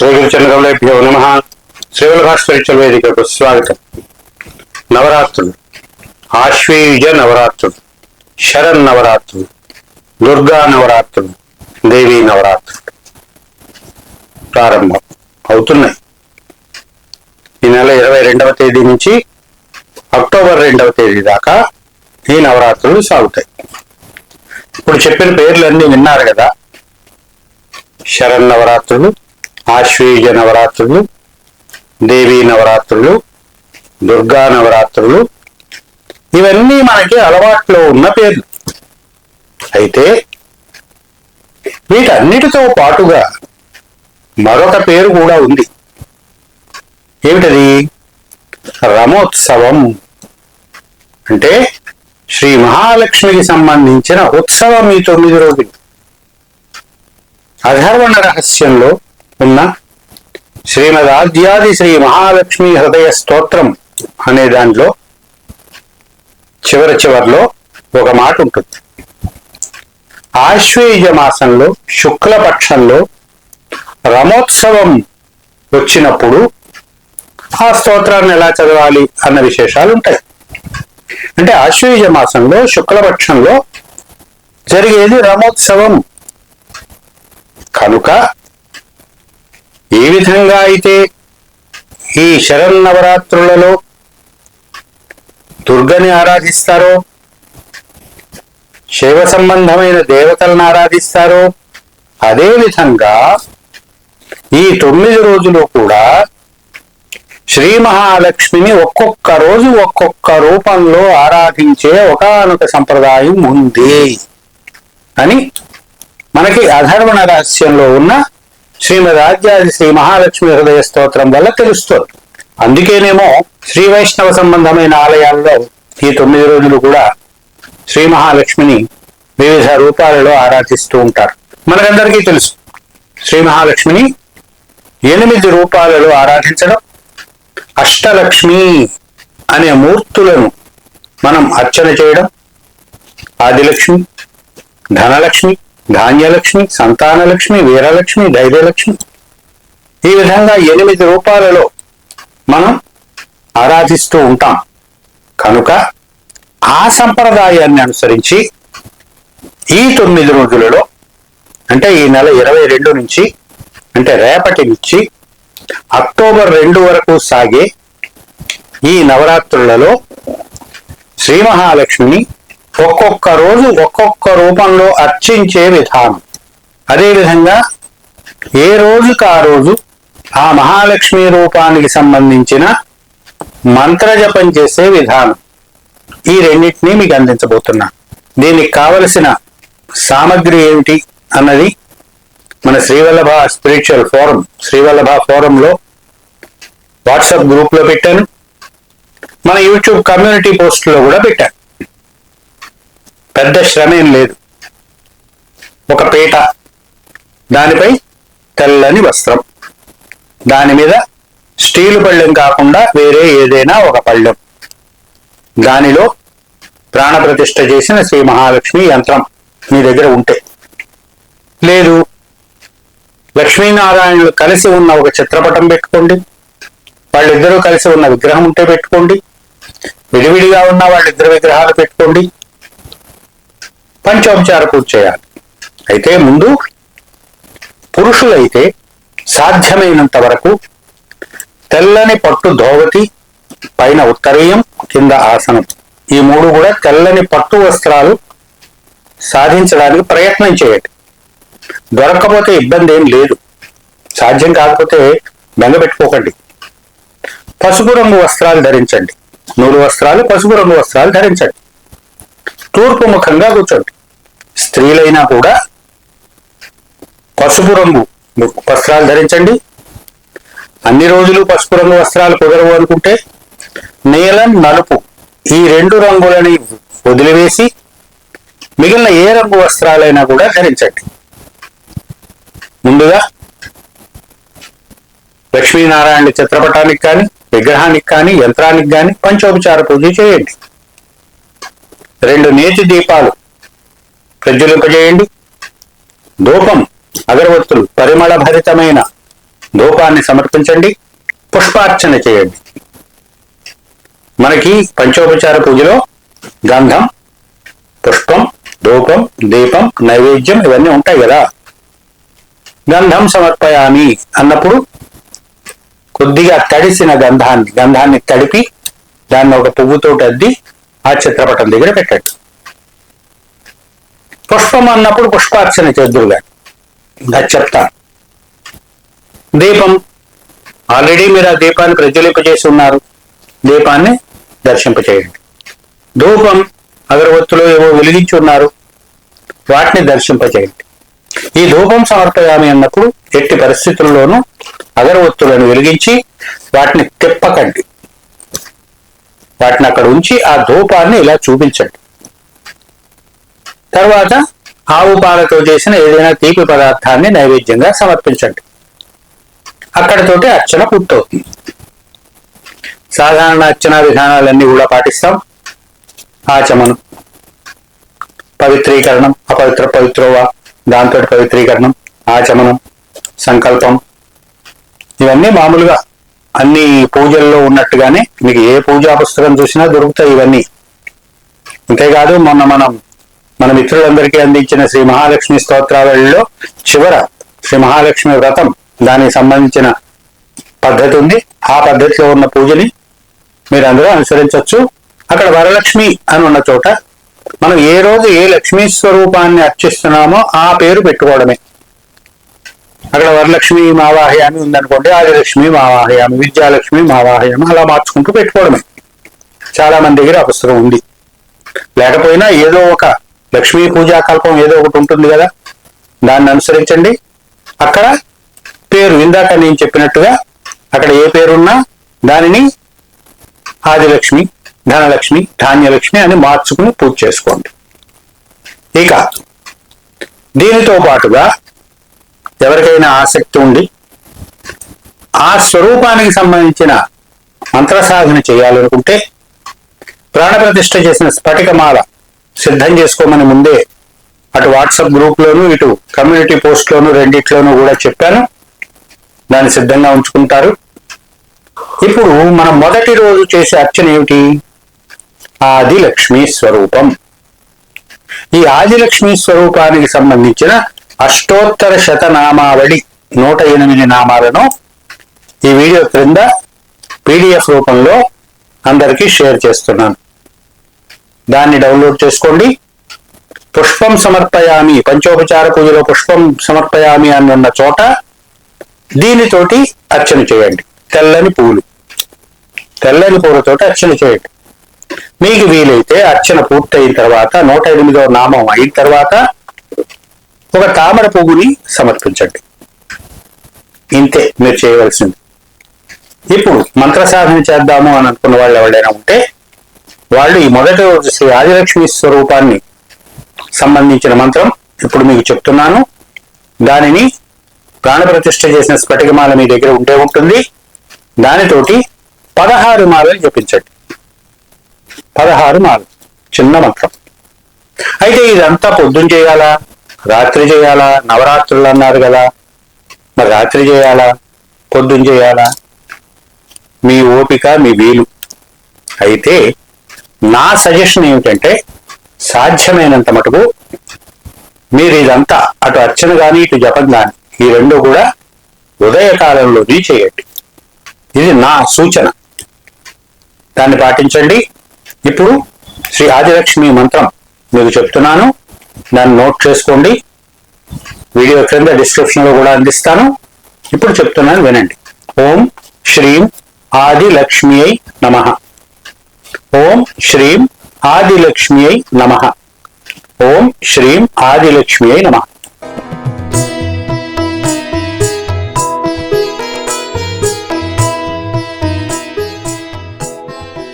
శ్రీ గురుచంద్రములేభ్యో నమ. శ్రీవల్భా స్పిరిచువల్ వేదికకు స్వాగతం. నవరాత్రులు. ఆశ్వీయుజ నవరాత్రులు. శరణ్ నవరాత్రులు. దుర్గా నవరాత్రులు. దేవీ నవరాత్రులు. ప్రారంభం అవుతున్నాయి. ఈ నెల ఇరవై రెండవ తేదీ నుంచి అక్టోబర్ రెండవ తేదీ దాకా ఈ నవరాత్రులు సాగుతాయి. ఇప్పుడు చెప్పిన పేర్లన్నీ విన్నారు కదా. శరణ్ నవరాత్రులు ఆశ్వీజ నవరాత్రులు దేవీ నవరాత్రులు దుర్గా నవరాత్రులు ఇవన్నీ మనకి అలవాట్లో ఉన్న పేర్లు. అయితే వీటన్నిటితో పాటుగా మరొక పేరు కూడా ఉంది. ఏమిటది? రమోత్సవం. అంటే శ్రీ మహాలక్ష్మికి సంబంధించిన ఉత్సవం ఈ తొమ్మిది రోజులు. అధర్వణ రహస్యంలో ఉన్న శ్రీమద్ ఆద్యాది శ్రీ మహాలక్ష్మి హృదయ స్తోత్రం అనే దాంట్లో చివరి చివరిలో ఒక మాట ఉంటుంది. ఆశ్వేజ మాసంలో శుక్లపక్షంలో రమోత్సవం వచ్చినప్పుడు ఆ స్తోత్రాన్ని ఎలా చదవాలి అన్న విశేషాలు ఉంటాయి. అంటే ఆశ్వేజ మాసంలో శుక్లపక్షంలో జరిగేది రమోత్సవం. కనుక ఏ విధంగా అయితే ఈ శరన్నవరాత్రులలో దుర్గని ఆరాధిస్తారో శైవ సంబంధమైన దేవతలను ఆరాధిస్తారో అదే విధంగా ఈ తొమ్మిది రోజులు కూడా శ్రీ మహాలక్ష్మిని ఒక్కొక్క రోజు ఒక్కొక్క రూపంలో ఆరాధించే ఒకనొక సంప్రదాయం ఉంది అని మనకి అధర్వణ రహస్యంలో ఉన్న శ్రీమద్ ఆద్యాది శ్రీ మహాలక్ష్మి హృదయ స్తోత్రం వల్ల తెలుస్తుంది. అందుకేనేమో శ్రీ వైష్ణవ సంబంధమైన ఆలయాల్లో ఈ తొమ్మిది రోజులు కూడా శ్రీ మహాలక్ష్మిని వివిధ రూపాలలో ఆరాధిస్తూ ఉంటారు. మనకందరికీ తెలుసు శ్రీ మహాలక్ష్మిని ఎనిమిది రూపాలలో ఆరాధించడం అష్టలక్ష్మి అనే మూర్తులను మనం అర్చన చేయడం ఆదిలక్ష్మి ధనలక్ష్మి ధాన్యలక్ష్మి సంతానలక్ష్మి వీరలక్ష్మి ధైర్యలక్ష్మి ఈ విధంగా ఎనిమిది రూపాలలో మనం ఆరాధిస్తూ ఉంటాం. కనుక ఆ సంప్రదాయాన్ని అనుసరించి ఈ తొమ్మిది రోజులలో అంటే ఈ నెల ఇరవై రెండు నుంచి అంటే రేపటి నుంచి అక్టోబర్ రెండు వరకు సాగే ఈ నవరాత్రులలో శ్రీ మహాలక్ష్మిని ఒక్కొక్క రోజు ఒక్కొక్క రూపంలో అర్చించే విధానం. అదేవిధంగా ఏ రోజుకి ఆ రోజు ఆ మహాలక్ష్మి రూపానికి సంబంధించిన మంత్రజపం చేసే విధానం. ఈ రెండింటినీ మీకు అందించబోతున్నా. దీనికి కావలసిన సామగ్రి ఏమిటి అన్నది మన శ్రీవల్లభ స్పిరిచువల్ ఫోరం శ్రీవల్లభ ఫోరంలో వాట్సాప్ గ్రూప్లో పెట్టాను. మన యూట్యూబ్ కమ్యూనిటీ పోస్ట్లో కూడా పెట్టాను. పెద్ద శ్రమ ఏం లేదు. ఒక పీట దానిపై తెల్లని వస్త్రం దాని మీద స్టీలు పళ్ళెం కాకుండా వేరే ఏదైనా ఒక పళ్ళెం. దానిలో ప్రాణప్రతిష్ఠ చేసిన శ్రీ మహాలక్ష్మి యంత్రం మీ దగ్గర ఉంటే. లేదు లక్ష్మీనారాయణులు కలిసి ఉన్న ఒక చిత్రపటం పెట్టుకోండి. వాళ్ళిద్దరూ కలిసి ఉన్న విగ్రహం ఉంటే పెట్టుకోండి. విడివిడిగా ఉన్న వాళ్ళిద్దరు విగ్రహాలు పెట్టుకోండి. పంచోపచార పూజ చేయాలి. అయితే ముందు పురుషులైతే సాధ్యమైనంత వరకు తెల్లని పట్టు ధోవతి పైన ఉత్తరీయం కింద ఆసనం. ఈ మూడు కూడా తెల్లని పట్టు వస్త్రాలు సాధించడానికి ప్రయత్నం చేయండి. దొరకకపోతే ఇబ్బంది ఏం లేదు. సాధ్యం కాకపోతే బెంగపెట్టుకోకండి పసుపు రంగు వస్త్రాలు ధరించండి. నూలు వస్త్రాలు పసుపు రంగు వస్త్రాలు ధరించండి. తూర్పు ముఖంగా కూర్చోండి. స్త్రీలైనా కూడా పసుపు రంగు వస్త్రాలు ధరించండి. అన్ని రోజులు పసుపు రంగు వస్త్రాలు కుదరవు అనుకుంటే నీలం నలుపు ఈ రెండు రంగులని వదిలివేసి మిగిలిన ఏ రంగు వస్త్రాలైనా కూడా ధరించండి. ముందుగా లక్ష్మీనారాయణ చిత్రపటానికి కానీ విగ్రహానికి కానీ యంత్రానికి కానీ పంచోపచార పూజ చేయండి. రెండు నేతి దీపాలు ప్రజ్వలింపజేయండి. ధూపం అగరవత్తులు పరిమళ భరితమైన ధూపాన్ని సమర్పించండి పుష్పార్చన చేయండి. మనకి పంచోపచార పూజలో గంధం పుష్పం ధూపం దీపం నైవేద్యం ఇవన్నీ ఉంటాయి కదా. గంధం సమర్పయామి అన్నప్పుడు కొద్దిగా తడిసిన గంధాన్ని గంధాన్ని తడిపి దాన్ని ఒక పువ్వుతో అద్ది ఆ చిత్రపటం దగ్గర పెట్టండి. పుష్పం అన్నప్పుడు పుష్పార్చన చేద్దురుగా అది చెప్తాను దీపం. ఆల్రెడీ మీరు ఆ దీపాన్ని ప్రజ్వలింపజేసి ఉన్నారు దీపాన్ని దర్శింపచేయండి. ధూపం అగరవత్తులు ఏవో వెలిగించి ఉన్నారు. వాటిని దర్శింపచేయండి. ఈ ధూపం సమర్పయామి అన్నప్పుడు ఎట్టి పరిస్థితుల్లోనూ అగరవత్తులను వెలిగించి వాటిని తిప్పకండి. వాటిని అక్కడ ఉంచి ఆ ధూపాన్ని ఇలా చూపించండి. తర్వాత ఆవు పాలతో చేసిన ఏదైనా తీపి పదార్థాన్ని నైవేద్యంగా సమర్పించండి. అక్కడతోటి అర్చన పూర్తవుతుంది. సాధారణ అర్చన విధానాలన్నీ కూడా పాటిస్తాం. ఆచమనం పవిత్రీకరణం అపవిత్ర పవిత్రోవా దాంతో పవిత్రీకరణం ఆచమనం సంకల్పం ఇవన్నీ మామూలుగా అన్ని పూజల్లో ఉన్నట్టుగానే మీకు ఏ పూజా పుస్తకం చూసినా దొరుకుతాయి ఇవన్నీ. అంతేకాదు మొన్న మనం మన మిత్రులందరికీ అందించిన శ్రీ మహాలక్ష్మి స్తోత్రావళిలో చివర శ్రీ మహాలక్ష్మి వ్రతం దానికి సంబంధించిన పద్ధతి ఉంది. ఆ పద్ధతిలో ఉన్న పూజని మీరు అందరూ అనుసరించవచ్చు అక్కడ వరలక్ష్మి అని ఉన్న చోట మనం ఏ రోజు ఏ లక్ష్మీ స్వరూపాన్ని అర్చిస్తున్నామో ఆ పేరు పెట్టుకోవడమే. అక్కడ వరలక్ష్మి మావాహయామి ఉందనుకోండి ఆదిలక్ష్మి మావాహయామి విద్యాలక్ష్మి మావాహయామి అలా మార్చుకుంటూ పెట్టుకోవడమే. చాలా మంది దగ్గర ఆ పుస్తకం ఉంది. లేకపోయినా ఏదో ఒక లక్ష్మీ పూజా కల్పం ఏదో ఒకటి ఉంటుంది కదా? దాన్ని అనుసరించండి. అక్కడ పేరు ఇందాక నేను చెప్పినట్టుగా అక్కడ ఏ పేరున్నా దానిని ఆదిలక్ష్మి ధనలక్ష్మి ధాన్యలక్ష్మి అని మార్చుకుని పూజ చేసుకోండి. ఇక దీనితో పాటుగా ఎవరికైనా ఆసక్తి ఉండి ఆ స్వరూపానికి సంబంధించిన మంత్ర సాధన చేయాలనుకుంటే ప్రాణప్రతిష్ఠ చేసిన స్ఫటికమాల సిద్ధం చేసుకోమని ముందే అటు వాట్సాప్ గ్రూప్ లోను ఇటు కమ్యూనిటీ పోస్ట్ లోను రెండిట్లోనూ కూడా చెప్పాను. దాన్ని సిద్ధంగా ఉంచుకుంటారు. ఇప్పుడు మనం మొదటి రోజు చేసే అర్చన ఏమిటి? ఆదిలక్ష్మి స్వరూపం. ఈ ఆదిలక్ష్మి స్వరూపానికి సంబంధించిన అష్టోత్తర శతనామావళి నూట ఎనిమిది నామాలను ఈ వీడియో క్రింద పీడిఎఫ్ రూపంలో అందరికీ షేర్ చేస్తున్నాను. దాన్ని డౌన్లోడ్ చేసుకోండి. పుష్పం సమర్పయామి పంచోపచార పూజలో పుష్పం సమర్పయామి అని ఉన్న చోట దీనితోటి అర్చన చేయండి. తెల్లని పూలు. తెల్లని పూలతోటి అర్చన చేయండి. మీకు వీలైతే అర్చన పూర్తయిన తర్వాత నూట ఎనిమిదవ నామం అయిన తర్వాత ఒక తామర పువ్వుని సమర్పించండి. ఇంతే మీరు చేయవలసింది. ఇప్పుడు మంత్ర సాధన చేద్దాము అని అనుకున్న వాళ్ళు ఎవరైనా ఉంటే వాళ్ళు ఈ మొదటి శ్రీ ఆదిలక్ష్మి స్వరూపాన్ని సంబంధించిన మంత్రం. ఇప్పుడు మీకు చెప్తున్నాను. దానిని ప్రాణప్రతిష్ఠ చేసిన స్ఫటికమాల మీ దగ్గర ఉంటే ఉంటుంది. దానితోటి పదహారు మాలలు జపించండి. పదహారు మాలలు. చిన్న మంత్రం. అయితే ఇదంతా పొద్దున చేయాలా? రాత్రి చేయాలా? నవరాత్రులు అన్నారు కదా. మరి రాత్రి చేయాలా? పొద్దున చేయాలా? మీ ఓపిక మీ వీలు. అయితే నా సజెషన్ ఏమిటంటే సాధ్యమైనంత మటుకు మీరు ఇదంతా అటు అర్చన కానీ ఇటు జపం కానీ ఈ రెండు కూడా ఉదయకాలంలోనే చేయండి. ఇది నా సూచన. దాన్ని పాటించండి. ఇప్పుడు శ్రీ ఆదిలక్ష్మి మంత్రం మీకు చెప్తున్నాను. దాన్ని నోట్ చేసుకోండి. వీడియో క్రింద డిస్క్రిప్షన్లో కూడా అందిస్తాను. ఇప్పుడు చెప్తున్నాను వినండి. ఓం శ్రీం ఆదిలక్ష్మియై నమ. ఓం శ్రీం ఆదిలక్ష్మియై నమ. ఓం శ్రీం ఆదిలక్ష్మియై నమ.